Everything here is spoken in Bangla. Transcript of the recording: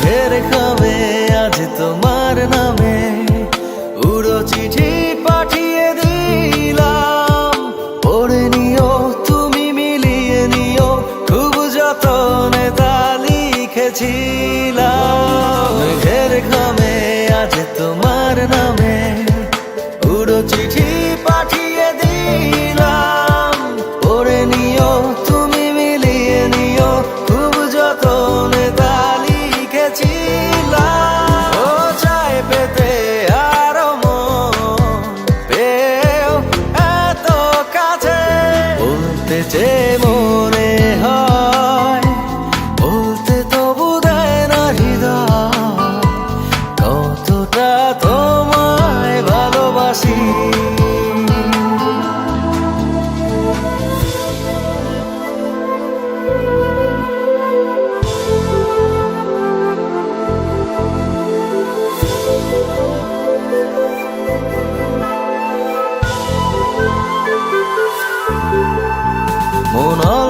ফের খাবে মনে হয়। Mona.